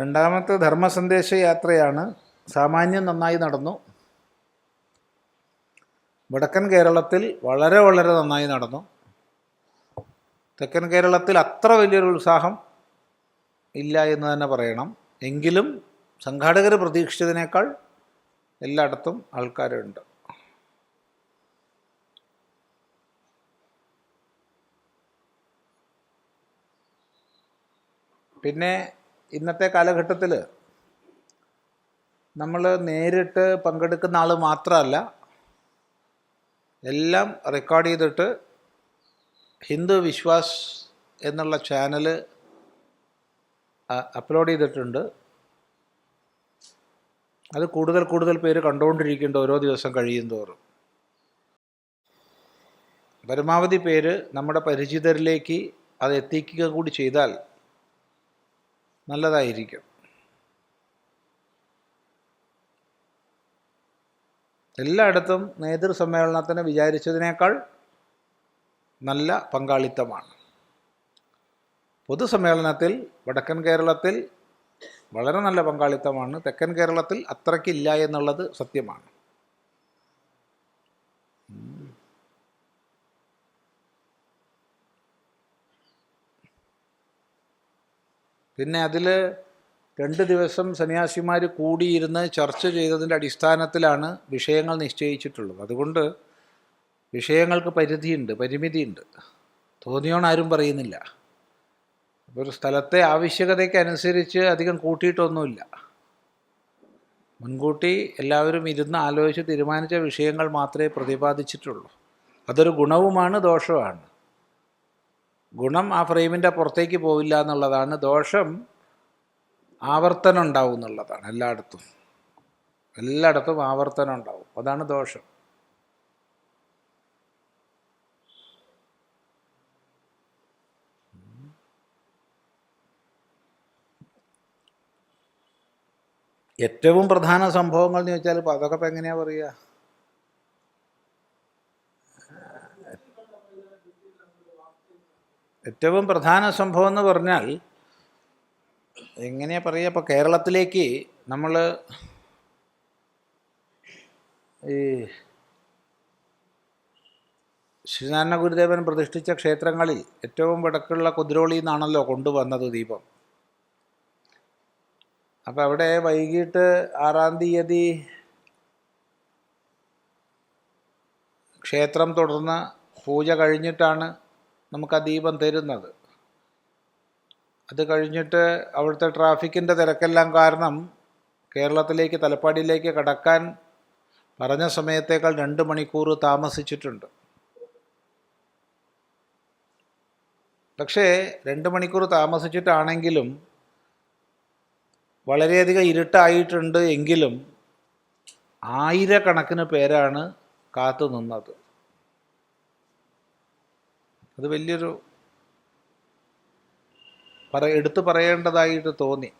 രണ്ടാമത്തെ ധർമ്മസന്ദേശ യാത്രയാണ് സാമാന്യം നന്നായി നടന്നു. വടക്കൻ കേരളത്തിൽ വളരെ വളരെ നന്നായി നടന്നു. തെക്കൻ കേരളത്തിൽ അത്ര വലിയൊരു ഉത്സാഹം ഇല്ല എന്ന് തന്നെ പറയണം. എങ്കിലും സംഘാടകർ പ്രതീക്ഷിച്ചതിനേക്കാൾ എല്ലായിടത്തും ആൾക്കാരുണ്ട്. പിന്നെ ഇന്നത്തെ കാലഘട്ടത്തിൽ നമ്മൾ നേരിട്ട് പങ്കെടുക്കുന്ന ആൾ മാത്രമല്ല എല്ലാം റെക്കോർഡ് ചെയ്തിട്ട് ഹിന്ദു വിശ്വാസ് എന്നുള്ള ചാനൽ അപ്ലോഡ് ചെയ്തിട്ടുണ്ട്. അത് കൂടുതൽ കൂടുതൽ പേര് കണ്ടുകൊണ്ടിരിക്കുന്നുണ്ട് ഓരോ ദിവസം കഴിയും തോറും. പരമാവധി പേര് നമ്മുടെ പരിചിതരിലേക്ക് അത് എത്തിക്കുക കൂടി ചെയ്താൽ നല്ലതായിരിക്കും. എല്ലായിടത്തും നേതൃസമ്മേളനത്തിന് വിചാരിച്ചതിനേക്കാൾ നല്ല പങ്കാളിത്തമാണ്. പൊതുസമ്മേളനത്തിൽ വടക്കൻ കേരളത്തിൽ വളരെ നല്ല പങ്കാളിത്തമാണ്. തെക്കൻ കേരളത്തിൽ അത്രയ്ക്കില്ല എന്നുള്ളത് സത്യമാണ്. പിന്നെ അതിൽ രണ്ട് ദിവസം സന്യാസിമാർ കൂടിയിരുന്ന് ചർച്ച ചെയ്തതിന്റെ അടിസ്ഥാനത്തിലാണ് വിഷയങ്ങൾ നിശ്ചയിച്ചിട്ടുള്ളത്. അതുകൊണ്ട് വിഷയങ്ങൾക്ക് പരിധിയുണ്ട് പരിമിതിയുണ്ട്. തോന്നിയോൺ ആരും പറയുന്നില്ല. അപ്പോൾ ഒരു സ്ഥലത്തെ ആവശ്യകതയ്ക്കനുസരിച്ച് അധികം കൂട്ടിയിട്ടൊന്നുമില്ല. മുൻകൂട്ടി എല്ലാവരും ഇരുന്ന് ആലോചിച്ച് തീരുമാനിച്ച വിഷയങ്ങൾ മാത്രമേ പ്രതിപാദിച്ചിട്ടുള്ളൂ. അതൊരു ഗുണവുമാണ് ദോഷവുമാണ്. ഗുണം ആ ഫ്രെയിമിന്റെ പുറത്തേക്ക് പോവില്ല എന്നുള്ളതാണ് ദോഷം. ആവർത്തനം ഉണ്ടാവും എന്നുള്ളതാണ് എല്ലായിടത്തും. എല്ലായിടത്തും ആവർത്തനം ഉണ്ടാവും. അതാണ് ദോഷം. ഏറ്റവും പ്രധാന സംഭവങ്ങൾ എന്ന് ചോദിച്ചാൽ ഇപ്പോൾ അതൊക്കെ ഇപ്പം എങ്ങനെയാണ് പറയുക? ഏറ്റവും പ്രധാന സംഭവം എന്ന് പറഞ്ഞാൽ എങ്ങനെയാ പറയുക ഇപ്പോൾ കേരളത്തിലേക്ക് നമ്മൾ ഈ ശ്രീനാരായണ ഗുരുദേവൻ പ്രതിഷ്ഠിച്ച ക്ഷേത്രങ്ങളിൽ ഏറ്റവും വടക്കുള്ള കുതിരോളി എന്നാണല്ലോ കൊണ്ടുവന്നത് ദീപം. അപ്പോൾ അവിടെ വൈകിട്ട് ആറാം തീയതി ക്ഷേത്രം തുടർന്ന് പൂജ കഴിഞ്ഞിട്ടാണ് നമുക്ക് ആ ദീപം തരുന്നത്. അത് കഴിഞ്ഞിട്ട് അവിടുത്തെ ട്രാഫിക്കിന്റെ തിരക്കെല്ലാം കാരണം കേരളത്തിലേക്ക് തലപ്പാടിയിലേക്ക് കടക്കാൻ പറഞ്ഞ സമയത്തേക്കാൾ രണ്ട് മണിക്കൂർ താമസിച്ചിട്ടുണ്ട്. പക്ഷേ രണ്ട് മണിക്കൂർ താമസിച്ചിട്ടാണെങ്കിലും വളരെയധികം ഇരുട്ടായിട്ടുണ്ട് എങ്കിലും ആയിരക്കണക്കിന് പേരാണ് കാത്തു നിന്നത് അത് വലിയൊരു പറ എടുത്തു പറയേണ്ടതായിട്ട് തോന്നി.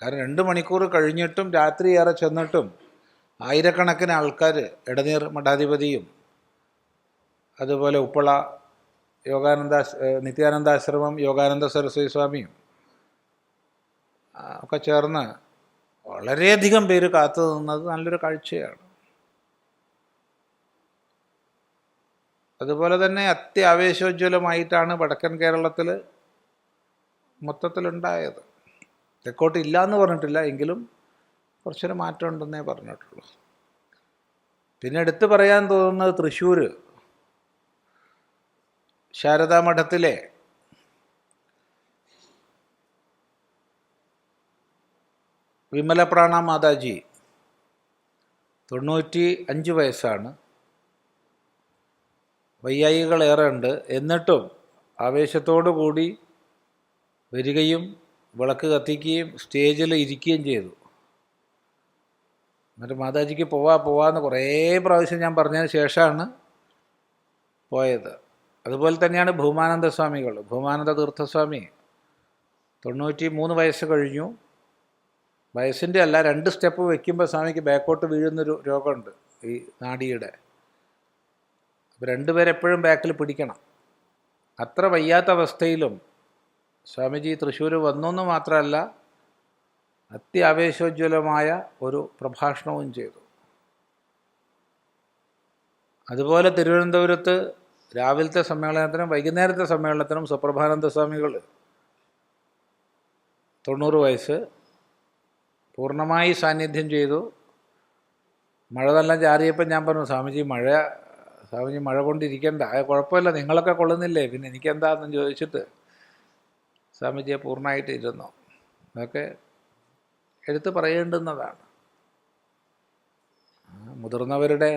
കാരണം രണ്ട് മണിക്കൂർ കഴിഞ്ഞിട്ടും രാത്രി ഏറെ ചെന്നിട്ടും ആയിരക്കണക്കിന് ആൾക്കാർ ഇടനീർ മഠാധിപതിയും അതുപോലെ ഉപ്പള യോഗാനന്ദ നിത്യാനന്ദാശ്രമം യോഗാനന്ദ സരസ്വതി സ്വാമിയും ഒക്കെ ചേർന്ന് വളരെയധികം പേര് കാത്തു നിന്നത് നല്ലൊരു കാഴ്ചയാണ്. അതുപോലെ തന്നെ അത്യാവേശോജ്വലമായിട്ടാണ് വടക്കൻ കേരളത്തിൽ മൊത്തത്തിലുണ്ടായത്. തെക്കോട്ട് ഇല്ല എന്ന് പറഞ്ഞിട്ടില്ല എങ്കിലും കുറച്ചൊരു മാറ്റം ഉണ്ടെന്നേ പറഞ്ഞിട്ടുള്ളൂ. പിന്നെ എടുത്തു പറയാൻ തോന്നുന്നത് തൃശ്ശൂർ ശാരദാ മഠത്തിലെ വിമലപ്രാണ മാതാജി തൊണ്ണൂറ്റി അഞ്ച് വയസ്സാണ്. വയ്യായികളേറെ ഉണ്ട് എന്നിട്ടും ആവേശത്തോടു കൂടി വരികയും വിളക്ക് കത്തിക്കുകയും സ്റ്റേജിൽ ഇരിക്കുകയും ചെയ്തു. എന്നിട്ട് മാതാജിക്ക് പോവാ പോവാന്ന് കുറേ പ്രാവശ്യം ഞാൻ പറഞ്ഞതിന് ശേഷമാണ് പോയത്. അതുപോലെ തന്നെയാണ് ഭൂമാനന്ദ സ്വാമികൾ. ഭൂമാനന്ദ തീർത്ഥസ്വാമി തൊണ്ണൂറ്റി മൂന്ന് വയസ്സ് കഴിഞ്ഞു. വയസ്സിന്റെ അല്ല രണ്ട് സ്റ്റെപ്പ് വയ്ക്കുമ്പോൾ സ്വാമിക്ക് ബാക്കോട്ട് വീഴുന്നൊരു രോഗമുണ്ട് ഈ അപ്പോൾ രണ്ടുപേരെപ്പോഴും ബാക്കിൽ പിടിക്കണം. അത്ര വയ്യാത്ത അവസ്ഥയിലും സ്വാമിജി തൃശ്ശൂർ വന്നു എന്ന് മാത്രമല്ല അത്യാവേശോജ്വലമായ ഒരു പ്രഭാഷണവും ചെയ്തു. അതുപോലെ തിരുവനന്തപുരത്ത് രാവിലത്തെ സമ്മേളനത്തിനും വൈകുന്നേരത്തെ സമ്മേളനത്തിനും സുപ്രഭാനന്ദ സ്വാമികൾ തൊണ്ണൂറ് വയസ്സ് പൂർണമായി സാന്നിധ്യം ചെയ്തു. മഴ നല്ല ചാറിയപ്പോൾ ഞാൻ പറഞ്ഞു സ്വാമിജി മഴ സ്വാമിജി മഴ കൊണ്ടിരിക്കണ്ട. അത് കുഴപ്പമില്ല. നിങ്ങളൊക്കെ കൊള്ളുന്നില്ലേ? പിന്നെ എനിക്കെന്താണെന്ന് ചോദിച്ചിട്ട് സ്വാമിജിയെ പൂർണമായിട്ട് ഇരുന്നു അതൊക്കെ എടുത്ത് പറയേണ്ടുന്നതാണ്. മുതിർന്നവരുടെ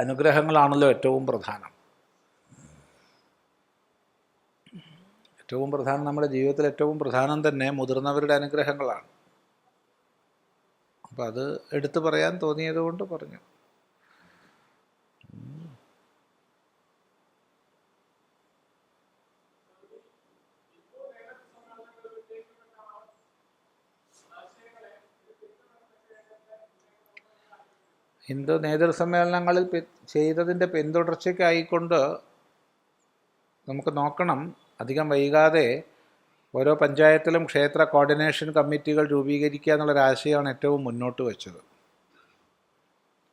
അനുഗ്രഹങ്ങളാണല്ലോ ഏറ്റവും പ്രധാനം. ഏറ്റവും പ്രധാനം നമ്മുടെ ജീവിതത്തിൽ ഏറ്റവും പ്രധാനം തന്നെ മുതിർന്നവരുടെ അനുഗ്രഹങ്ങളാണ്. അപ്പം അത് എടുത്തു പറയാൻ തോന്നിയത് കൊണ്ട് പറഞ്ഞു. ഹിന്ദു നേതൃസമ്മേളനങ്ങളിൽ ചെയ്തതിന്റെ പിന്തുടർച്ചയ്ക്കായിക്കൊണ്ട് നമുക്ക് നോക്കണം. അധികം വൈകാതെ ഓരോ പഞ്ചായത്തിലും ക്ഷേത്ര കോർഡിനേഷൻ കമ്മിറ്റികൾ രൂപീകരിക്കുക എന്നുള്ളൊരാശയമാണ് ഏറ്റവും മുന്നോട്ട് വെച്ചത്.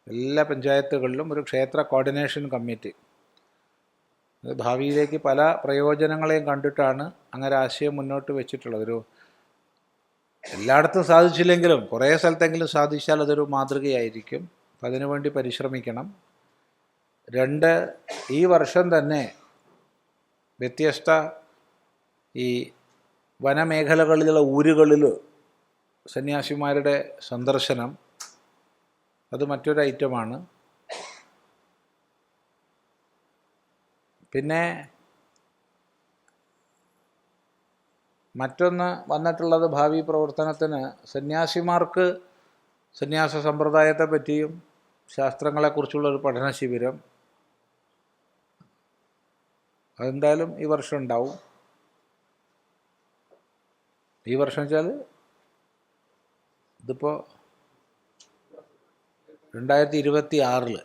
എല്ലാ പഞ്ചായത്തുകളിലും ഒരു ക്ഷേത്ര കോർഡിനേഷൻ കമ്മിറ്റി അത് ഭാവിയിലേക്ക് പല പ്രയോജനങ്ങളെയും കണ്ടിട്ടാണ് അങ്ങനെ ആശയം മുന്നോട്ട് വെച്ചിട്ടുള്ളത്. ഒരു എല്ലായിടത്തും സാധിച്ചില്ലെങ്കിലും കുറേ സ്ഥലത്തെങ്കിലും സാധിച്ചാൽ അതൊരു മാതൃകയായിരിക്കും. അപ്പം അതിനുവേണ്ടി പരിശ്രമിക്കണം. രണ്ട് ഈ വർഷം തന്നെ വ്യത്യസ്ത ഈ വനമേഖലകളിലുള്ള ഊരുകളിൽ സന്യാസിമാരുടെ സന്ദർശനം അത് മറ്റൊരു ഐറ്റമാണ്. പിന്നെ മറ്റൊന്ന് വന്നിട്ടുള്ളത് ഭാവി പ്രവർത്തനത്തിന് സന്യാസിമാർക്ക് സന്യാസ സമ്പ്രദായത്തെ പറ്റിയും ശാസ്ത്രങ്ങളെക്കുറിച്ചുള്ള ഒരു പഠന ശിബിരം അതെന്തായാലും ഈ വർഷം ഉണ്ടാവും. ഈ വർഷം വെച്ചാൽ ഇതിപ്പോൾ ரெண்டாயிரத்தி இருபத்தி ஆறில்.